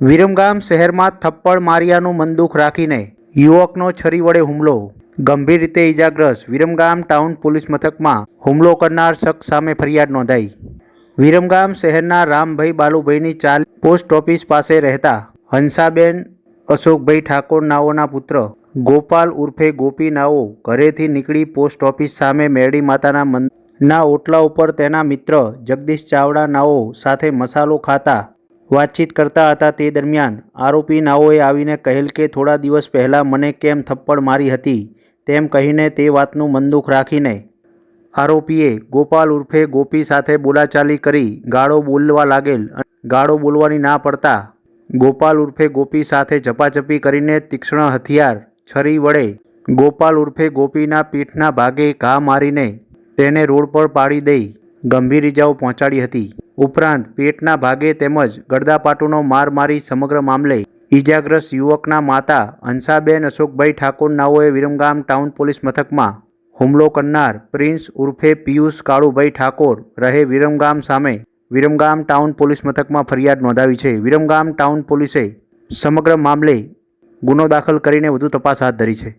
વિરમગામ શહેરમાં થપ્પડ માર્યાનું મનદુખ રાખીને યુવકનો છરી વડે હુમલો. ગંભીર રીતે ઇજાગ્રસ્ત વિરમગામ ટાઉન પોલીસ મથકમાં હુમલો કરનાર શખ્સ સામે ફરિયાદ નોંધાઈ. વિરમગામ શહેરના રામભાઈ બાલુભાઈની ચાલ પોસ્ટ ઓફિસ પાસે રહેતા હંસાબેન અશોકભાઈ ઠાકોર નાઓના પુત્ર ગોપાલ ઉર્ફે ગોપી નાઓ ઘરેથી નીકળી પોસ્ટ ઓફિસ સામે મેરડી માતાના મંદિરના ઓટલા ઉપર તેના મિત્ર જગદીશ ચાવડા નાઓ સાથે મસાલો ખાતા વાતચીત કરતા હતા તે દરમિયાન આરોપી નાઓએ આવીને કહેલ કે થોડા દિવસ પહેલાં મને કેમ થપ્પડ મારી હતી તેમ કહીને તે વાતનું મનદુખ રાખીને આરોપીએ ગોપાલ ઉર્ફે ગોપી સાથે બોલાચાલી કરી ગાળો બોલવા લાગેલ ગાળો બોલવાની ના પડતા ગોપાલ ઉર્ફે ગોપી સાથે ઝપાઝપી કરીને તીક્ષ્ણ હથિયાર છરી વડે ગોપાલ ઉર્ફે ગોપીના પીઠના ભાગે ઘા મારીને તેને રોડ પર પાડી દઈ ગંભીર ઇજાઓ પહોંચાડી હતી. ઉપરાંત પેટના ભાગે તેમજ ગળદાપાટુનો માર મારી સમગ્ર મામલે ઇજાગ્રસ્ત યુવકના માતા હંસાબેન અશોકભાઈ ઠાકોર નાઓએ વિરમગામ ટાઉન પોલીસ મથકમાં હુમલો કરનાર પ્રિન્સ ઉર્ફે પિયુષ કાળુભાઈ ઠાકોર રહે વિરમગામ સામે વિરમગામ ટાઉન પોલીસ મથકમાં ફરિયાદ નોંધાવી છે. વિરમગામ ટાઉન પોલીસે સમગ્ર મામલે ગુનો દાખલ કરીને વધુ તપાસ હાથ ધરી છે.